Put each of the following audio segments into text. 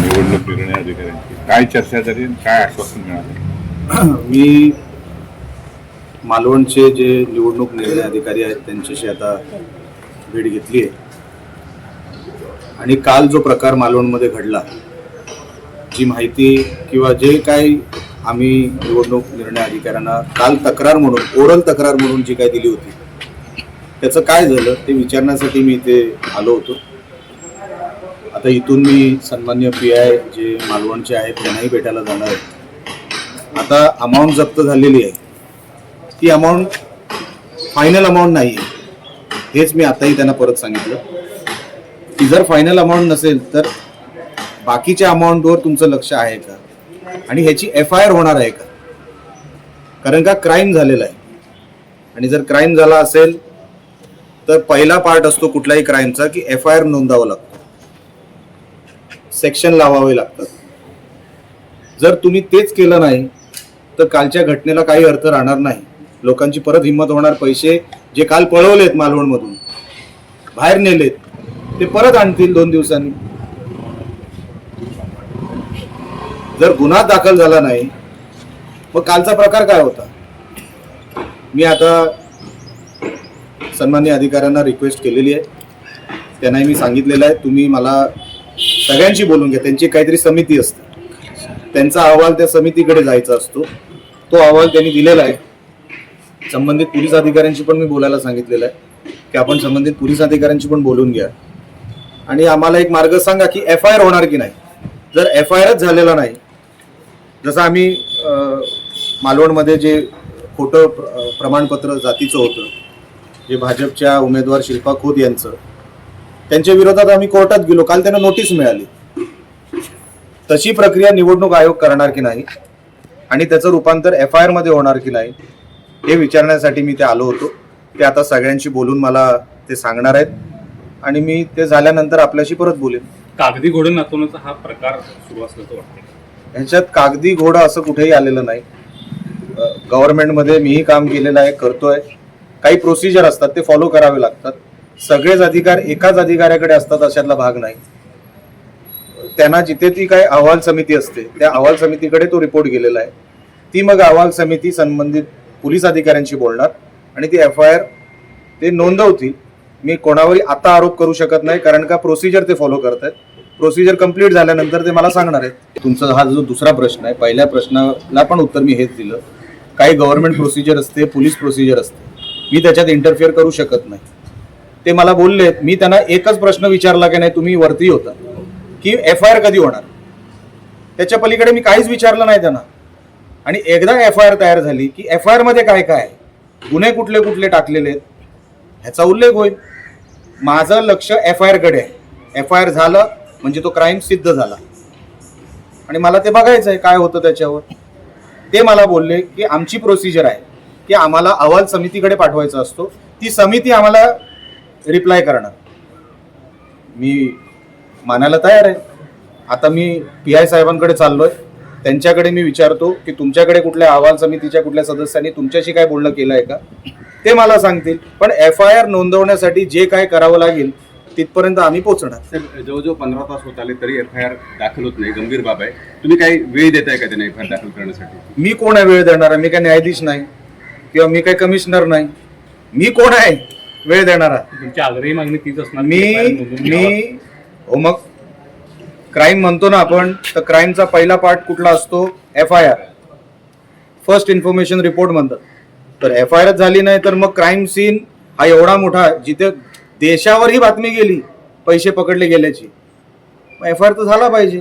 निवडणूक निर्णय अधिकाऱ्यांची. काय चर्चा झाली आणि काय आश्वासन मिळालं? मी मालवणचे जे निवडणूक निर्णय अधिकारी आहेत त्यांच्याशी आता भेट घेतली आहे आणि काल जो प्रकार मालवणमध्ये घडला जी माहिती किंवा जे काही आम्ही निवडणूक निर्णय अधिकाऱ्यांना काल तक्रार म्हणून ओरल तक्रार म्हणून जी काय दिली होती त्याचं काय झालं ते विचारण्यासाठी मी इथे आलो होतो. आता इथून मी सन्मान्य पी आय जे मालवणचे आहेत त्यांनाही भेटायला जाणार आहे. आता अमाऊंट जप्त झालेली आहे. ती अमाऊंट फायनल अमाऊंट नाही आहे. हेच मी आताही त्यांना परत सांगितलं. की जर फायनल अमाऊंट नसेल तर बाकीच्या अमाऊंटवर तुमचं लक्ष आहे का? आणि ह्याची एफ आय आर होणार आहे का? कारण का क्राईम झालेला आहे. आणि जर क्राईम झाला असेल तर पहिला पार्ट असतो कुठल्याही क्राईमचा की एफ आय आर नोंदावं लागतो. सेक्शन लावावे लागतात. जर तुम्ही तेच केलं नाही तर कालच्या घटनेला काही अर्थ राहणार नाही. लोकांची परत हिंमत होणार पैसे जे काल पळवलेत मालवणमधून बाहेर नेलेत ते परत आणतील दोन दिवसांनी. जर गुन्हा दाखल झाला नाही मग कालचा प्रकार काय होता? मी आता सन्मान्य अधिकाऱ्यांना रिक्वेस्ट केलेली आहे. त्यांनाही मी सांगितलेलं आहे. तुम्ही मला सगळ्यांशी बोलून घ्या. त्यांची काहीतरी समिती असते. त्यांचा अहवाल त्या समितीकडे जायचा असतो. तो अहवाल त्यांनी दिलेला आहे. संबंधित पोलीस अधिकाऱ्यांशी पण मी बोलायला सांगितलेलं आहे. की आपण संबंधित पोलीस अधिकाऱ्यांशी पण बोलून घ्या. आणि आम्हाला एक मार्ग सांगा की एफ आय आर होणार की नाही? जर एफ आय आरच झालेला नाही जसं आम्ही मालवणमध्ये जे खोटं प्रमाणपत्र जातीचं होतं जे भाजपच्या उमेदवार शिल्पा खोत यांचं त्यांच्या विरोधात आम्ही कोर्टात गेलो. काल त्यांना नोटीस मिळाली. तशी प्रक्रिया निवडणूक आयोग करणार की नाही? आणि त्याचं रूपांतर एफ आय आरमध्ये होणार की नाही? हे विचारण्यासाठी मी ते आलो होतो. ते आता सगळ्यांशी बोलून मला ते सांगणार आहेत. आणि मी ते झाल्यानंतर आपल्याशी परत बोलेन. कागदी घोडे नाचवण्याचा हा प्रकार सुरू असल्याचं वाटतं ह्याच्यात कागदी घोडा असं कुठेही आलेलं नाही. गव्हर्नमेंटमध्ये मीही काम केलेलं आहे करतोय. काही प्रोसिजर असतात ते फॉलो करावे लागतात. सगळेच अधिकार एकाच अधिकाऱ्याकडे असतात अशातला भाग नाही. त्यांना जिथे ती काय अहवाल समिती असते त्या अहवाल समितीकडे तो रिपोर्ट गेलेला आहे. ती मग अहवाल समिती संबंधित पोलीस अधिकाऱ्यांशी बोलणार आणि ती एफ आय आर ते नोंदवतील. मी कोणावरही आता आरोप करू शकत नाही कारण का प्रोसिजर ते फॉलो करत आहेत प्रोसिजर कंप्लीट झाल्यानंतर ते मला सांगणार आहेत. तुमचा हा जो दुसरा प्रश्न आहे पहिल्या प्रश्नाला पण उत्तर मी हेच दिलं. काही गव्हर्नमेंट प्रोसिजर असते पोलीस प्रोसिजर असते. मी त्याच्यात इंटरफिअर करू शकत नाही. ते मला बोलले मी त्यांना एकच प्रश्न विचारला की नाही तुम्ही वरती होता. की एफ आय आर कधी होणार? त्याच्या पलीकडे मी काहीच विचारलं नाही त्यांना. आणि एकदा एफ आय आर तयार झाली की एफ आय आरमध्ये काय काय आहे? गुन्हे कुठले कुठले टाकलेले आहेत? ह्याचा उल्लेख होईल. माझं लक्ष एफ आय आरकडे आहे. एफ आय आर झालं म्हणजे तो क्राईम सिद्ध झाला. आणि मला ते बघायचं आहे काय होतं त्याच्यावर. ते मला बोलले की आमची प्रोसिजर आहे की आम्हाला अहवाल समितीकडे पाठवायचा असतो. ती समिती आम्हाला रिप्लाय करणार. मी मानायला तयार आहे. आता मी पी आय साहेबांकडे चाललोय. त्यांच्याकडे मी विचारतो की तुमच्याकडे कुठल्या अहवाल समितीच्या कुठल्या सदस्यांनी तुमच्याशी काय बोलणं केलं आहे का? ते मला सांगतील. पण एफ आय आर नोंदवण्यासाठी जे काय करावं लागेल तिथपर्यंत आम्ही पोहोचणार. साहेब जवळजवळ पंधरा तास होत आले तरी एफ आय आर दाखल होत नाही. गंभीर बाब आहे. तुम्ही काही वेळ देताय का त्यांना एफ आय आर दाखल करण्यासाठी? मी कोण आहे वेळ देणारा मी काय न्यायाधीश नाही. किंवा मी काय कमिशनर नाही. मी कोण आहे? वेळ देणारा तुमची आग्रही मागणी तीच असणार मी. मी हो मग क्राईम म्हणतो ना आपण तर क्राईमचा पहिला पार्ट कुठला असतो? F I R first information report म्हणतात. तर एफ आय आर झाली नाही तर मग क्राईम सीन हा एवढा मोठा जिथे देशावर ही बातमी गेली पैसे पकडले गेल्याची. एफ आय आर तर झाला पाहिजे.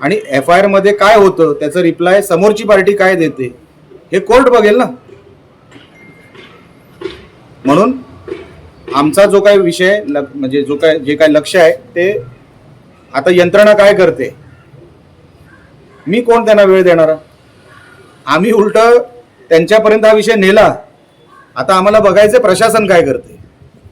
आणि एफ आय आरमध्ये काय होतं त्याचं रिप्लाय समोरची पार्टी काय देते हे कोर्ट बघेल ना. म्हणून आमचा जो काही विषय ल- म्हणजे जो काय जे काय लक्ष आहे ते आता यंत्रणा काय करते? मी कोण त्यांना वेळ देणार? आम्ही उलट त्यांच्यापर्यंत हा विषय नेला. आता आम्हाला बघायचं प्रशासन काय करते